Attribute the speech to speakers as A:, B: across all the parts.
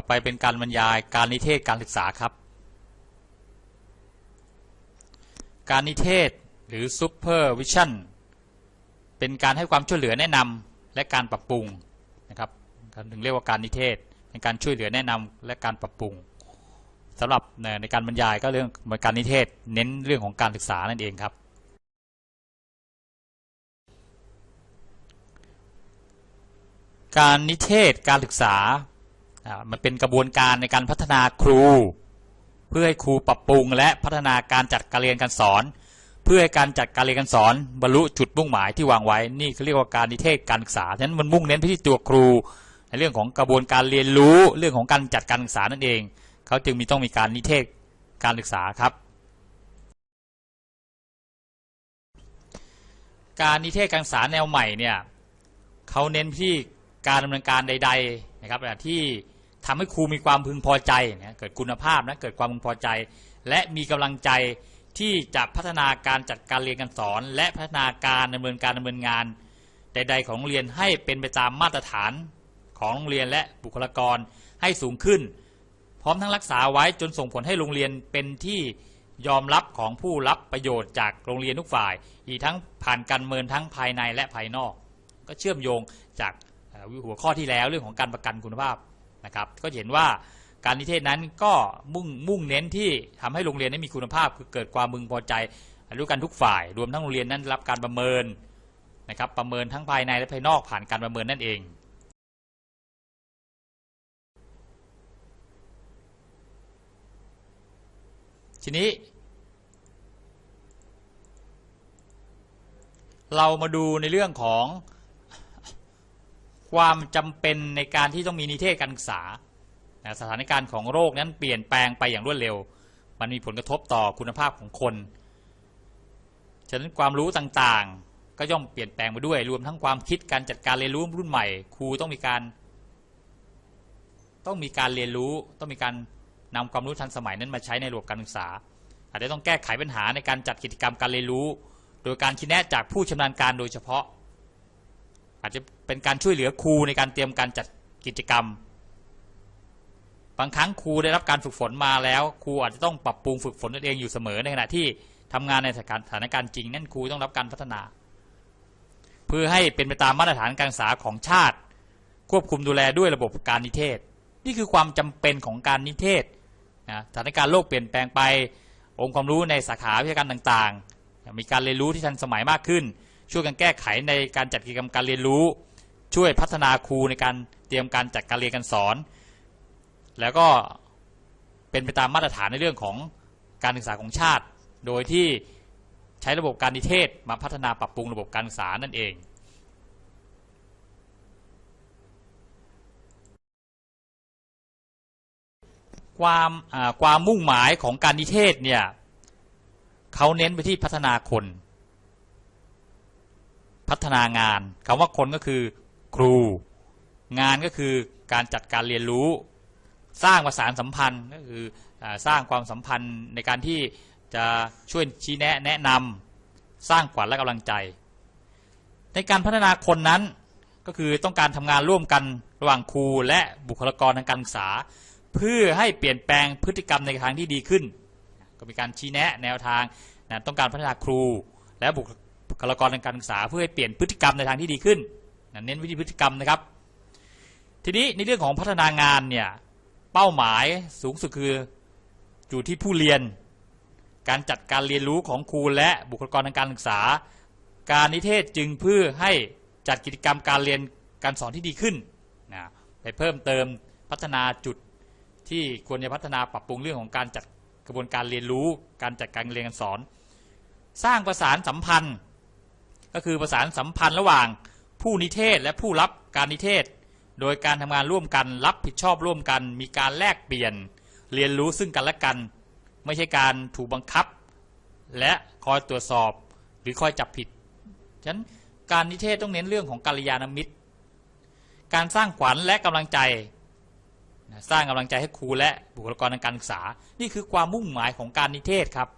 A: ต่อไปเป็นการบรรยายการนิเทศการศึกษาครับ การนิเทศหรือ supervision เป็นการให้ความช่วยเหลือแนะนำและการปรับปรุงนะครับถึงเรียกว่าการนิเทศเป็นการช่วยเหลือแนะนำและการปรับปรุงสำหรับในการบรรยายก็เรื่องการนิเทศ เน้นเรื่องของการศึกษานั่นเองครับ การนิเทศการศึกษา มันเป็นกระบวนการในการพัฒนาครู เพื่อให้ครูปรับปรุง และพัฒนาการจัดการเรียนการสอน เพื่อให้การจัดการเรียนการสอนบรรลุจุดมุ่งหมายที่วางไว้นี่เขาเรียกว่าการนิเทศการศึกษาฉะนั้นมันมุ่งเน้นไปที่ตัวครู ในเรื่องของกระบวนการเรียนรู้เรื่องของการจัดการศึกษานั่นเองเขาจึงมีต้องมีการนิเทศการศึกษาครับ การนิเทศการศึกษาแนวใหม่เนี่ยเขาเน้นที่การดำเนินการใด ๆ นะครับที่ ทำให้ครูมีความพึงพอใจนะเกิดคุณภาพนะเกิดความพึงพอใจ และมีกำลังใจที่จะพัฒนาการจัดการเรียนการสอน และพัฒนาการดำเนินการดำเนินงาน ใด ๆ ของโรงเรียนให้เป็นไปตามมาตรฐานของโรงเรียนและบุคลากรให้สูงขึ้น พร้อมทั้งรักษาไว้จนส่งผลให้โรงเรียนเป็นที่ยอมรับของผู้รับประโยชน์จากโรงเรียนทุกฝ่าย อีกทั้งผ่านการเมินทั้งภายในและภายนอก ก็เชื่อมโยงจากหัวข้อที่แล้วเรื่องของการประกันคุณภาพ นะครับก็เห็นว่าการนิเทศนั้นก็มุ่งมุ่งเน้นที่ทำให้โรงเรียนนั้นมีคุณภาพ คือเกิดความมึงพอใจรู้กันทุกฝ่าย รวมทั้งโรงเรียนนั้นรับการประเมินนะครับประเมินทั้งภายในและภายนอกผ่านการประเมินนั่นเองทีนี้ เรามาดูในเรื่องของ ความจำเป็นในการที่ต้องมีนิเทศการศึกษานะสถานการณ์ของโรคนั้นเปลี่ยนแปลงไปอย่างรวดเร็ว มันมีผลกระทบต่อคุณภาพของคน ฉะนั้นความรู้ต่างๆ ก็ย่อมเปลี่ยนแปลงไปด้วย รวมทั้งความคิดการจัดการเรียนรู้รุ่นใหม่ ครูต้องมีการ ต้องมีการเรียนรู้ ต้องมีการนำความรู้ทันสมัยนั้นมาใช้ในระบบการศึกษา อาจจะต้องแก้ไขปัญหาในการจัดกิจกรรมการเรียนรู้ โดยการชี้แนะจากผู้ชำนาญการโดยเฉพาะ อาจจะเป็นการช่วยเหลือครูในการเตรียมการจัดกิจกรรม บางครั้งครูได้รับการฝึกฝนมาแล้ว ครูอาจจะต้องปรับปรุงฝึกฝนตนเองอยู่เสมอในขณะที่ทำงานในสถานการณ์จริง นั่นครูต้องรับการพัฒนา เพื่อให้เป็นไปตามมาตรฐานการศึกษาของชาติ ควบคุมดูแลด้วยระบบการนิเทศ นี่คือความจำเป็นของการนิเทศนะสถานการณ์โลกเปลี่ยนแปลงไป องค์ความรู้ในสาขาวิชาการต่างๆ มีการเรียนรู้ที่ทันสมัยมากขึ้น ช่วยกันแก้ไขในการจัดกิจกรรมการเรียนรู้ ช่วยพัฒนาครูในการเตรียมการจัดการเรียนการสอน แล้วก็เป็นไปตามมาตรฐานในเรื่องของการศึกษาของชาติ โดยที่ใช้ระบบการนิเทศมาพัฒนาปรับปรุงระบบการศึกษานั่นเองความความมุ่งหมายของการนิเทศเนี่ยเขาเน้นไปที่พัฒนาคน พัฒนางานคำว่าคนก็คือครู งานก็คือการจัดการเรียนรู้ สร้างประสานสัมพันธ์ก็คืออสร้างความสัมพันธ์ในการที่จะช่วยชี้แนะแนะนำสร้างขวัญและกำลังใจ ในการพัฒนาคนนั้นก็คือต้องการทำงานร่วมกันระหว่างครูและบุคลากรทางการศึกษา เพื่อให้เปลี่ยนแปลงพฤติกรรมในทางที่ดีขึ้น ก็มีการชี้แนะแนวทางนะต้องการพัฒนาครูและบุ บุคลากรทางการศึกษาเพื่อให้เปลี่ยนพฤติกรรมในทางที่ดีขึ้นนะเน้นวิธีพฤติกรรมนะครับ ทีนี้ในเรื่องของพัฒนางานเนี่ยเป้าหมายสูงสุดคืออยู่ที่ผู้เรียน การจัดการเรียนรู้ของครูและบุคลากรทางการศึกษา การนิเทศจึงเพื่อให้จัดกิจกรรมการเรียนการสอนที่ดีขึ้นนะไปเพิ่มเติมพัฒนาจุดที่ควรจะพัฒนาปรับปรุงเรื่องของการจัดกระบวนการเรียนรู้ การจัดการเรียนการสอน สร้างประสานสัมพันธ์ ก็คือประสานสัมพันธ์ระหว่างผู้นิเทศและผู้รับการนิเทศ โดยการทำงานร่วมกันรับผิดชอบร่วมกัน มีการแลกเปลี่ยน เรียนรู้ซึ่งกันและกัน ไม่ใช่การถูกบังคับ และคอยตรวจสอบหรือคอยจับผิดฉะนั้นการนิเทศต้องเน้นเรื่องของกัลยาณมิตร การสร้างขวัญและกำลังใจสร้างกำลังใจให้ครูและบุคลากรทางการศึกษา นี่คือความมุ่งหมายของการนิเทศครับ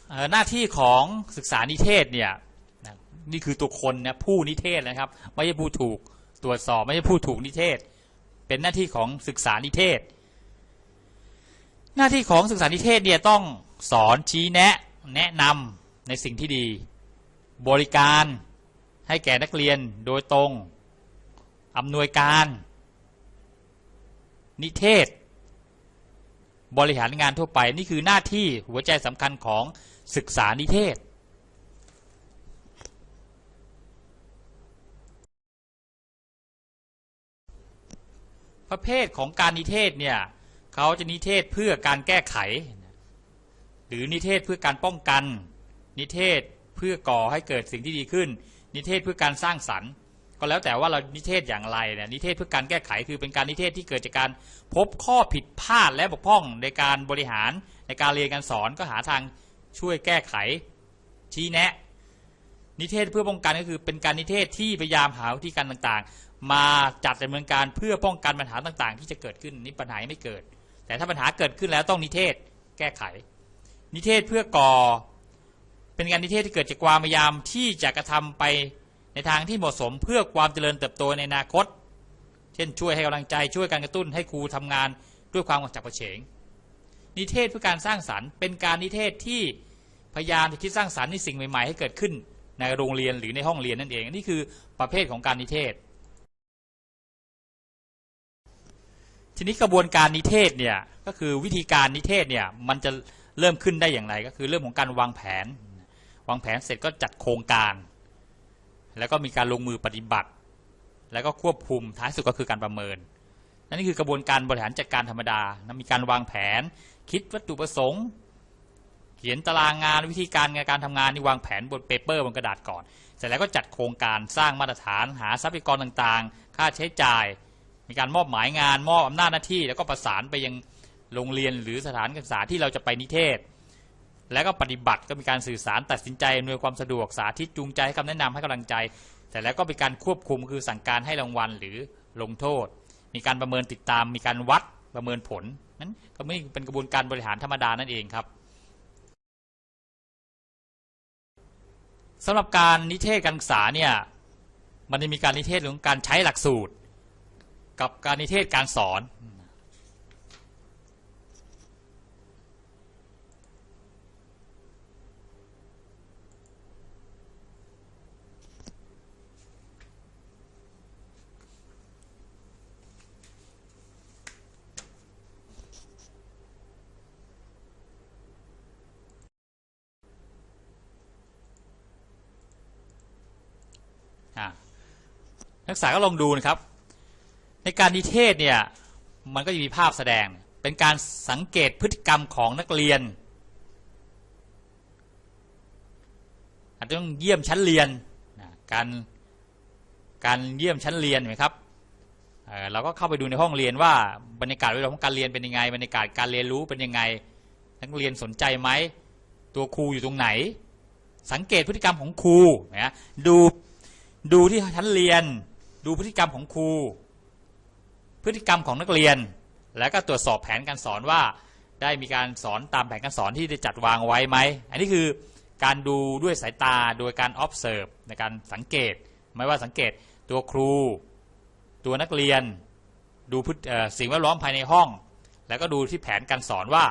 A: เอ่อ หน้าที่ของศึกษานิเทศเนี่ยนี่คือตัวคนนะผู้นิเทศนะครับ ไม่ใช่ผู้ถูกตรวจสอบไม่ใช่ผู้ถูกนิเทศ เป็นหน้าที่ของศึกษานิเทศ หน้าที่ของศึกษานิเทศเนี่ยต้องสอนชี้แนะแนะนำในสิ่งที่ดี บริการให้แก่นักเรียนโดยตรงอำนวยการ นิเทศ บริหารงานทั่วไป นี่คือหน้าที่หัวใจสำคัญของ ศึกษานิเทศ ประเภทของการนิเทศเนี่ยเขาจะนิเทศเพื่อการแก้ไข หรือนิเทศเพื่อการป้องกัน นิเทศเพื่อก่อให้เกิดสิ่งที่ดีขึ้น นิเทศเพื่อการสร้างสรรค์ก็แล้วแต่ว่าเรานิเทศอย่างไรเนี่ยนิเทศเพื่อการแก้ไขคือเป็นการนิเทศที่เกิดจากการพบข้อผิดพลาดและบกพร่องในการบริหารในการเรียนการสอนก็หาทาง ช่วยแก้ไข ชี้แนะ นิเทศเพื่อป้องกันก็คือเป็นการนิเทศที่พยายามหาวิธีการต่างๆ มาจัดดำเนินการเพื่อป้องกันปัญหาต่างๆ ที่จะเกิดขึ้นนี่ปัญหาไม่เกิด แต่ถ้าปัญหาเกิดขึ้นแล้วต้องนิเทศแก้ไข นิเทศเพื่อก่อ เป็นการนิเทศที่เกิดจากความพยายามที่จะกระทำไปในทางที่เหมาะสมเพื่อความเจริญเติบโตในอนาคต เช่นช่วยให้กำลังใจช่วยการกระตุ้นให้ครูทำงานด้วยความกระฉับกระเฉง นิเทศเพื่อการสร้างสรรค์ เป็นการนิเทศที่พยายามจะคิดสร้างสรรค์ในสิ่งใหม่ ๆ ให้เกิดขึ้นในโรงเรียนหรือในห้องเรียนนั่นเองนี่คือประเภทของการนิเทศ ทีนี้กระบวนการนิเทศเนี่ยก็คือวิธีการนิเทศเนี่ยมันจะเริ่มขึ้นได้อย่างไร ก็คือเรื่องของการวางแผน วางแผนเสร็จก็จัดโครงการ แล้วก็มีการลงมือปฏิบัติ แล้วก็ควบคุมท้ายสุดก็คือการประเมินนั่นนี่คือกระบวนการบริหารจัดการธรรมดานะมีการวางแผน คิดวัตถุประสงค์ เขียนตารางงานวิธีการในการทำงานนี่วางแผนบนเปเปอร์บนกระดาษก่อน เสร็จแล้วก็จัดโครงการสร้างมาตรฐานหาทรัพยากรต่างๆ ค่าใช้จ่าย มีการมอบหมายงาน มอบอำนาจหน้าที่ แล้วก็ประสานไปยังโรงเรียนหรือสถานศึกษาที่เราจะไปนิเทศ แล้วก็ปฏิบัติก็มีการสื่อสารตัดสินใจอำนวยความสะดวกสาธิตจูงใจให้คำแนะนำให้กำลังใจ แต่แล้วก็มีการควบคุมคือสั่งการให้รางวัลหรือลงโทษ มีการประเมินติดตาม มีการวัดประเมินผล นั้นก็ไม่เป็นกระบวนการบริหารธรรมดานั่นเองครับสำหรับการนิเทศการศึกษาเนี่ยมันจะมีการนิเทศเรื่องของการใช้หลักสูตร กับการนิเทศการสอน อะ นักศึกษาก็ลองดูนะครับ ในการนิเทศเนี่ยมันก็จะมีภาพแสดง เป็นการสังเกตพฤติกรรมของนักเรียน อาจจะต้องเยี่ยมชั้นเรียนการการเยี่ยมชั้นเรียนไหมครับเเราก็เข้าไปดูในห้องเรียนว่าบรรยากาศเวลาของการเรียนเป็นยังไงบรรยากาศการเรียนรู้เป็นยังไง นักเรียนสนใจไหมตัวครูอยู่ตรงไหน สังเกตพฤติกรรมของครูนะดูดูที่ชั้นเรียน ดูพฤติกรรมของครู พฤติกรรมของนักเรียน แล้วก็ตรวจสอบแผนการสอนว่า ได้มีการสอนตามแผนการสอนที่ได้จัดวางไว้ไหม อันนี้คือการดูด้วยสายตาโดยการ observe ในการสังเกต ไม่ว่าสังเกตตัวครู ตัวนักเรียน ดูสิ่งแวดล้อมภายในห้อง แล้วก็ดูที่แผนการสอนว่า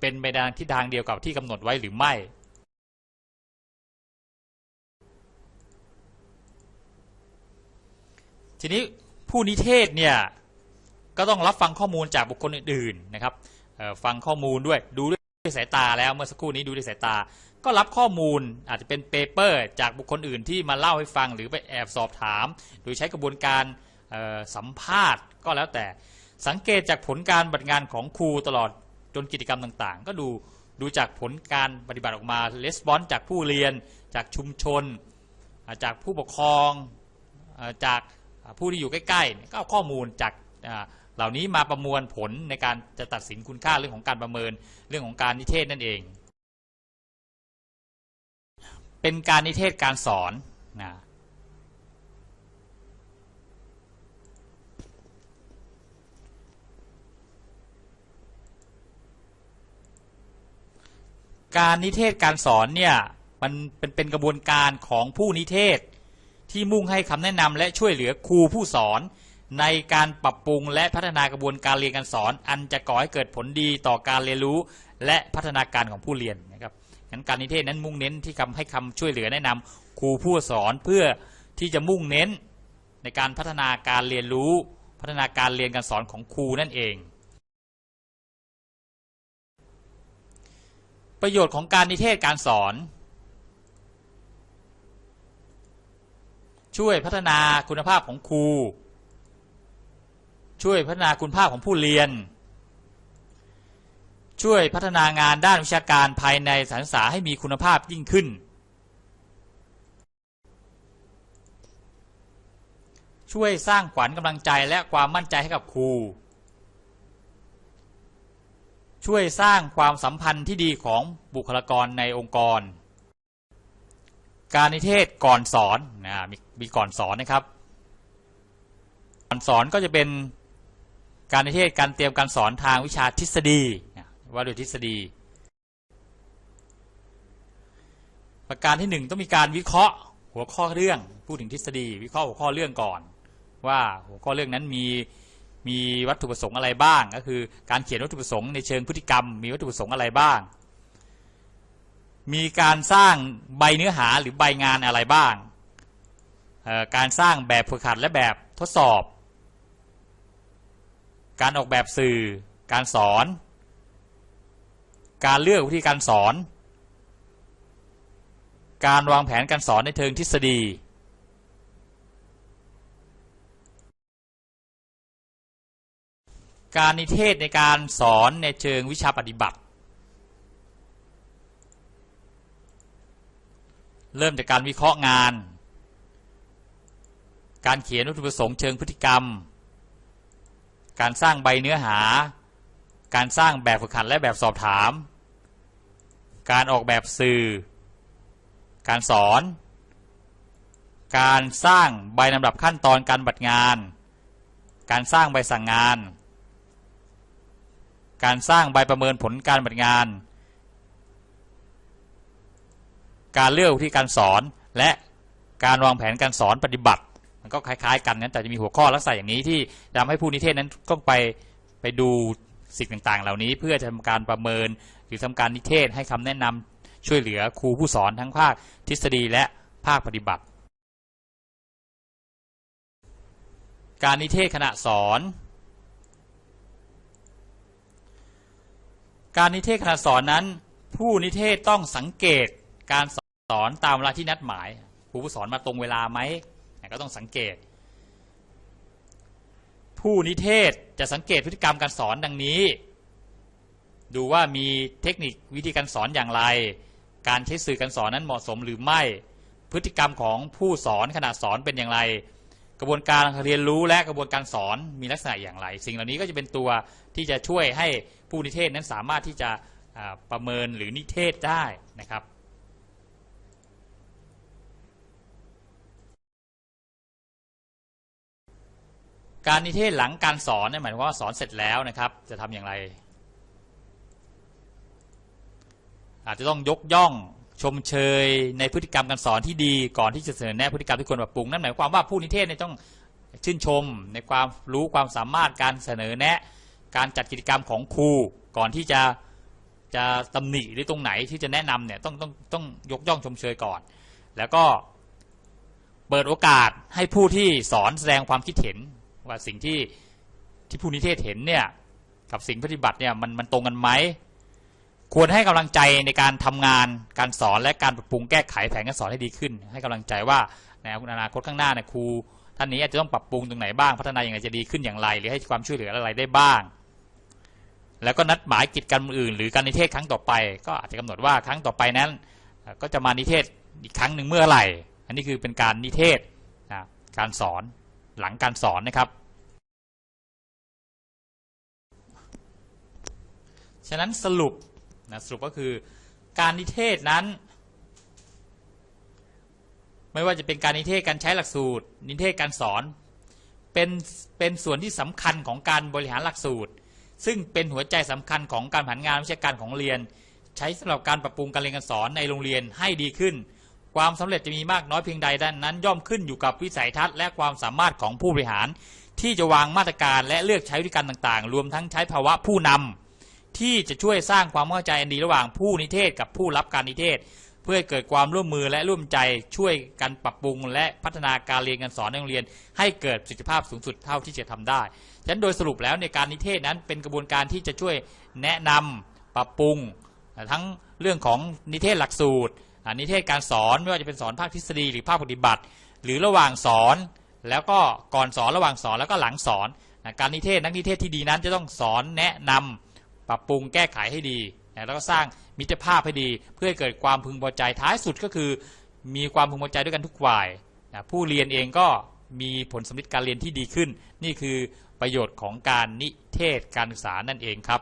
A: เป็นไปในทิศทางเดียวกับที่กำหนดไว้หรือไม่ ทีนี้ผู้นิเทศเนี่ยก็ต้องรับฟังข้อมูลจากบุคคลอื่นๆนะครับฟังข้อมูลด้วยดูด้วยสายตาแล้วเมื่อสักครู่นี้ดูด้วยสายตา ก็รับข้อมูลอาจจะเป็นเปเปอร์จากบุคคลอื่นที่มาเล่าให้ฟังหรือไปแอบสอบถาม โดยใช้กระบวนการสัมภาษณ์ก็แล้วแต่สังเกตจากผลการปฏิบัติงานของครูตลอดจนกิจกรรมต่างๆ ก็ดูดูจากผลการปฏิบัติออกมาレスปอนจากผู้เรียน จากชุมชน จากผู้ปกครองจาก ผู้ที่อยู่ใกล้ๆก็เอาข้อมูลจากเหล่านี้มาประมวลผลในการจะตัดสินคุณค่าเรื่องของการประเมินเรื่องของการนิเทศนั่นเอง เป็นการนิเทศการสอนนะการนิเทศการสอนเนี่ยมันเป็นเป็นกระบวนการของผู้นิเทศ ที่มุ่งให้คำแนะนำและช่วยเหลือครูผู้สอน ในการปรับปรุงและพัฒนากระบวนการเรียนการสอน อันจะก่อให้เกิดผลดีต่อการเรียนรู้ และพัฒนาการของผู้เรียนนะครับงั้นการนิเทศนั้นมุ่งเน้นที่คำให้คำช่วยเหลือแนะนำครูผู้สอนเพื่อที่จะมุ่งเน้นในการพัฒนาการเรียนรู้ พัฒนาการเรียนการสอนของครูนั่นเอง ประโยชน์ของการนิเทศการสอน ช่วยพัฒนาคุณภาพของครู ช่วยพัฒนาคุณภาพของผู้เรียน ช่วยพัฒนางานด้านวิชาการภายในสถานศึกษาให้มีคุณภาพยิ่งขึ้น ช่วยสร้างขวัญกำลังใจและความมั่นใจให้กับครู ช่วยสร้างความสัมพันธ์ที่ดีของบุคลากรในองค์กร การนิเทศก่อนสอนนะมีมีก่อนสอนนะครับ ก่อนสอนก็จะเป็นการนิเทศการเตรียมการสอนทางวิชาทฤษฎีนะว่าโดยทฤษฎี ประการที่หนึ่งต้องมีการวิเคราะห์หัวข้อเรื่องพูดถึงทฤษฎี วิเคราะห์หัวข้อเรื่องก่อน ว่าหัวข้อเรื่องนั้นมีมีวัตถุประสงค์อะไรบ้าง ก็คือการเขียนวัตถุประสงค์ในเชิงพฤติกรรม มีวัตถุประสงค์อะไรบ้าง มีการสร้างใบเนื้อหาหรือใบงานอะไรบ้าง การสร้างแบบฝึกหัดและแบบทดสอบ การออกแบบสื่อ การสอน การเลือกวิธีการสอน การวางแผนการสอนในเชิงทฤษฎี การนิเทศในการสอนในเชิงวิชาปฏิบัติ เริ่มจากการวิเคราะห์งาน การเขียนวัตถุประสงค์เชิงพฤติกรรม การสร้างใบเนื้อหา การสร้างแบบฝึกหัดและแบบสอบถาม การออกแบบสื่อ การสอน การสร้างใบลำดับขั้นตอนการบัดงาน การสร้างใบสั่งงาน การสร้างใบประเมินผลการบัติงาน การเลือกวิธีการสอน และการวางแผนการสอนปฏิบัติ มันก็คล้ายๆ กันนะแต่จะมีหัวข้อลักษณะอย่างนี้ที่ทำให้ผู้นิเทศนั้นต้องไปไปดูสิ่งต่างๆ เหล่านี้เพื่อจะทำการประเมินหรือทำการนิเทศให้คำแนะนำช่วยเหลือครูผู้สอนทั้งภาคทฤษฎีและภาคปฏิบัติ การนิเทศขณะสอน การนิเทศขณะสอนนั้น ผู้นิเทศต้องสังเกตการส อนตามเวลาที่นัดหมายครูผู้สอนมาตรงเวลาไหมก็ต้องสังเกต ผู้นิเทศจะสังเกตพฤติกรรมการสอนดังนี้ ดูว่ามีเทคนิควิธีการสอนอย่างไร การใช้สื่อการสอนนั้นเหมาะสมหรือไม่ พฤติกรรมของผู้สอนขณะสอนเป็นอย่างไร กระบวนการเรียนรู้และกระบวนการสอนมีลักษณะอย่างไร สิ่งเหล่านี้ก็จะเป็นตัวที่จะช่วยให้ผู้นิเทศนั้นสามารถที่จะประเมินหรือนิเทศได้นะครับ การนิเทศหลังการสอนเนี่ยหมายความว่าสอนเสร็จแล้วนะครับ จะทำอย่างไร อาจจะต้องยกย่องชมเชยในพฤติกรรมการสอนที่ดีก่อนที่จะเสนอแนะพฤติกรรมที่ควรปรับปรุงนั่นหมายความว่าผู้นิเทศเนี่ยต้องชื่นชมในความรู้ความสามารถการเสนอแนะ การจัดกิจกรรมของครูก่อนที่จะจะตำหนิหรือตรงไหนที่จะแนะนำเนี่ยต้องต้องต้องยกย่องชมเชยก่อน แล้วก็เปิดโอกาสให้ผู้ที่สอนแสดงความคิดเห็น ว่าสิ่งที่ที่ผู้นิเทศเห็นเนี่ยกับสิ่งปฏิบัติเนี่ยมันมันตรงกันไหมควรให้กำลังใจในการทำงานการสอนและการปรับปรุงแก้ไขแผนการสอนให้ดีขึ้น ให้กำลังใจว่าในอนาคตข้างหน้าเนี่ยครูท่านนี้อาจจะต้องปรับปรุงตรงไหนบ้างพัฒนาอย่างไรจะดีขึ้นอย่างไร หรือให้ความช่วยเหลืออะไรได้บ้าง แล้วก็นัดหมายกิจกรรมอื่น หรือการนิเทศครั้งต่อไป ก็อาจจะกำหนดว่าครั้งต่อไปนั้น ก็จะมานิเทศอีกครั้งหนึ่งเมื่อไหร่ อันนี้คือเป็นการนิเทศนะการสอน หลังการสอนนะครับ ฉะนั้นสรุปนะสรุปก็คือการนิเทศนั้น ไม่ว่าจะเป็นการนิเทศการใช้หลักสูตร นิเทศการสอนเป็นเป็นส่วนที่สำคัญของการบริหารหลักสูตร ซึ่งเป็นหัวใจสำคัญของการผันงานวิชาการของเรียน ใช้สำหรับการปรับปรุงการเรียนการสอนในโรงเรียนให้ดีขึ้น ความสำเร็จจะมีมากน้อยเพียงใดด้านนั้น ย่อมขึ้นอยู่กับวิสัยทัศน์และความสามารถของผู้บริหาร ที่จะวางมาตรการและเลือกใช้วิธีการต่างๆ รวมทั้งใช้ภาวะผู้นำที่จะช่วยสร้างความเข้าใจอันดีระหว่างผู้นิเทศกับผู้รับการนิเทศ เพื่อเกิดความร่วมมือและร่วมใจช่วยกันปรับปรุง และพัฒนาการเรียนการสอนในโรงเรียน ให้เกิดประสิทธิภาพสูงสุดเท่าที่จะทำได้ฉะนั้นโดยสรุปแล้วในการนิเทศนั้นเป็นกระบวนการที่จะช่วยแนะนำปรับปรุงทั้งเรื่องของนิเทศหลักสูตร นิเทศการสอนไม่ว่าจะเป็นสอนภาคทฤษฎีหรือภาคปฏิบัติ หรือระหว่างสอน แล้วก็ก่อนสอนระหว่างสอนแล้วก็หลังสอนนะการนิเทศนักนิเทศที่ดีนั้นจะต้องสอนแนะนำปรับปรุงแก้ไขให้ดีนะแล้วก็สร้างมิตรภาพให้ดี เพื่อเกิดความพึงพอใจท้ายสุดก็คือ มีความพึงพอใจด้วยกันทุกฝ่ายนะผู้เรียนเองก็มีผลสำลิดการเรียนที่ดีขึ้น นี่คือประโยชน์ของการนิเทศการศึกษานั่นเองครับ